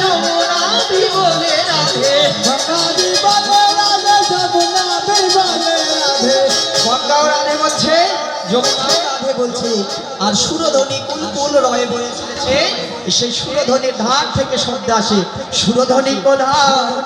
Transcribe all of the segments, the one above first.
রাধে। যমুনা বলে রাধে। গঙ্গাও রাধে বলছে যমুনাও রাধে বলছে। আর সুরধ্বনি কুল কুল রয়ে বয়ে চলেছে? সেই সুরধ্বনির ধার থেকে শব্দ আসে। সুরধ্বনি কোধার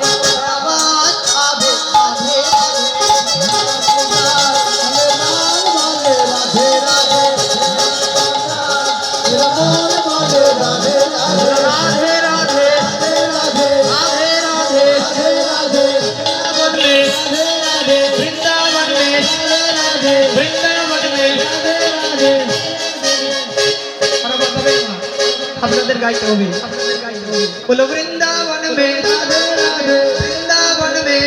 हज़रत गाइते होंगे बोलो वृंदावन में राधे राधे वृंदावन में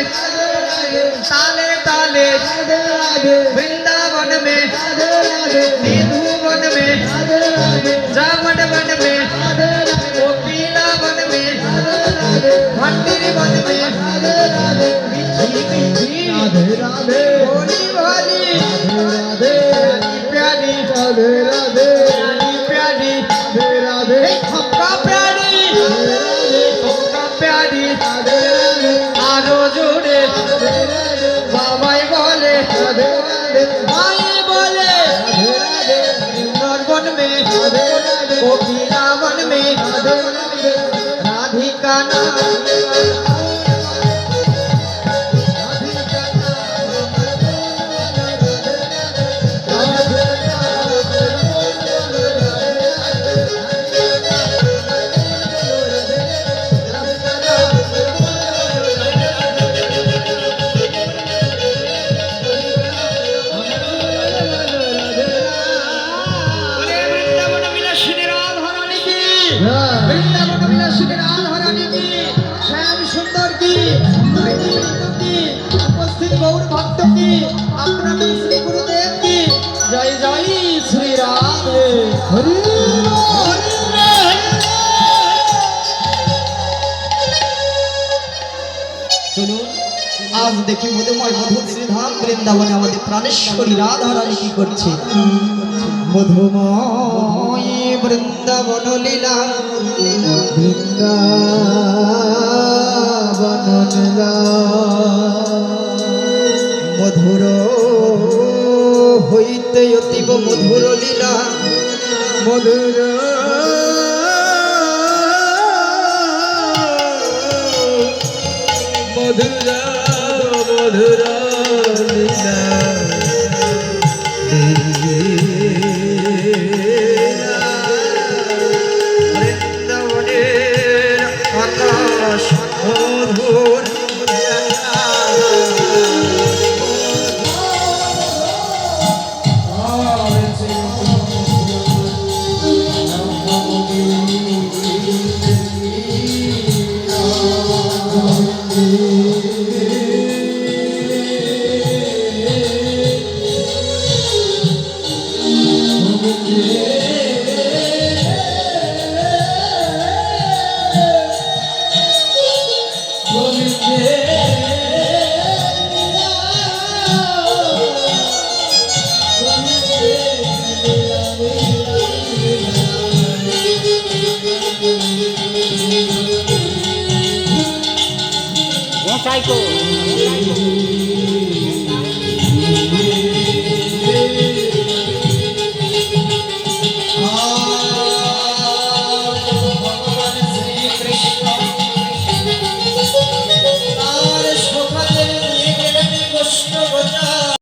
ताले ताले राधे राधे वृंदावन में राधे राधे सिंधु वन में राधे राधे जावट वन में राधे राधे ओ पीला वन में राधे राधे मंदिर वन में राधे राधे मिठी मिठी राधे राधे भोली भोली সবাই বলে মায়ে বলে নরবন মে কপিলাবন মে রাধিকা নাম কি? বৃন্দাবন রাধে আজ দেখি মধুময় মধুর শ্রীধাম বৃন্দাবনে আমাদের প্রাণেশ্বরী রাধারানী কি করছে? মধুময় বৃন্দাবন লীলা। মধুর হইতে অতীব মধুর লীলা। মধুর মধুর মধুর লীলা। 最高。